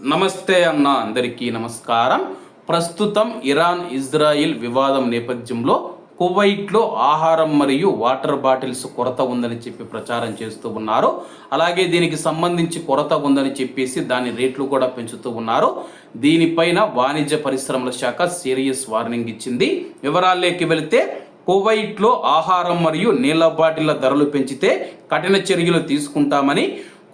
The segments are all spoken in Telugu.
నమస్తే అన్న అందరికీ నమస్కారం. ప్రస్తుతం ఇరాన్ ఇజ్రాయిల్ వివాదం నేపథ్యంలో కువైట్లో ఆహారం మరియు వాటర్ బాటిల్స్ కొరత ఉందని చెప్పి ప్రచారం చేస్తూ ఉన్నారు. అలాగే దీనికి సంబంధించి కొరత ఉందని చెప్పేసి దాని రేట్లు కూడా పెంచుతూ ఉన్నారు. దీనిపైన వాణిజ్య పరిశ్రమల శాఖ సీరియస్ వార్నింగ్ ఇచ్చింది. వివరాల్లోకి వెళితే కువైట్లో ఆహారం మరియు నీళ్ళ బాటిళ్ళ ధరలు పెంచితే కఠిన చర్యలు తీసుకుంటామని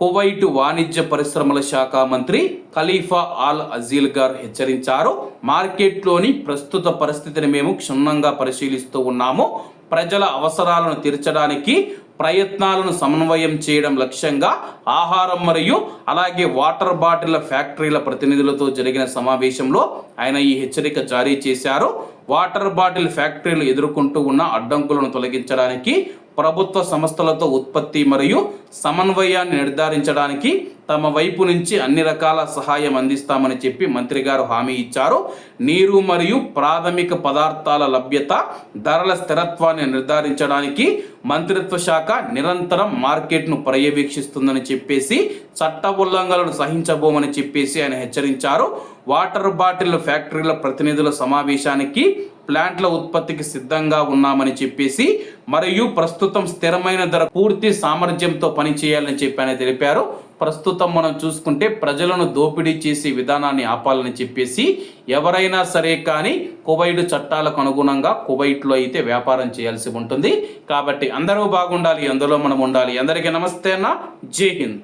కువైట్ వాణిజ్య పరిశ్రమల శాఖ మంత్రి ఖలీఫా ఆల్ అజీల్ గారు హెచ్చరించారు. మార్కెట్లోని ప్రస్తుత పరిస్థితిని మేము క్షుణ్ణంగా పరిశీలిస్తూ ఉన్నాము. ప్రజల అవసరాలను తీర్చడానికి ప్రయత్నాలను సమన్వయం చేయడం లక్ష్యంగా ఆహారం మరియు అలాగే వాటర్ బాటిళ్ళ ఫ్యాక్టరీల ప్రతినిధులతో జరిగిన సమావేశంలో ఆయన ఈ హెచ్చరిక జారీ చేశారు. వాటర్ బాటిల్ ఫ్యాక్టరీలు ఎదుర్కొంటూ ఉన్న అడ్డంకులను తొలగించడానికి ప్రభుత్వ సంస్థలతో ఉత్పత్తి మరియు సమన్వయాన్ని నిర్ధారించడానికి తమ వైపు నుంచి అన్ని రకాల సహాయం అందిస్తామని చెప్పి మంత్రి గారు హామీ ఇచ్చారు. నీరు మరియు ప్రాథమిక పదార్థాల లభ్యత ధరల స్థిరత్వాన్ని నిర్ధారించడానికి మంత్రిత్వ శాఖ నిరంతరం మార్కెట్ను పర్యవేక్షిస్తుందని చెప్పేసి చట్ట ఉల్లంఘనలను సహించబోమని చెప్పేసి ఆయన హెచ్చరించారు. వాటర్ బాటిల్ ఫ్యాక్టరీల ప్రతినిధుల సమావేశానికి ప్లాంట్ల ఉత్పత్తికి సిద్ధంగా ఉన్నామని చెప్పేసి మరియు ప్రస్తుతం స్థిరమైన ధర పూర్తి సామర్థ్యంతో పనిచేయాలని చెప్పి ఆయన తెలిపారు. ప్రస్తుతం మనం చూసుకుంటే ప్రజలను దోపిడీ చేసే విధానాన్ని ఆపాలని చెప్పేసి ఎవరైనా సరే కానీ కువైట్ చట్టాలకు అనుగుణంగా కువైట్లో అయితే వ్యాపారం చేయాల్సి ఉంటుంది. కాబట్టి అందరూ బాగుండాలి అందులో మనం ఉండాలి. అందరికీ నమస్తే అన్న. జై హింద్.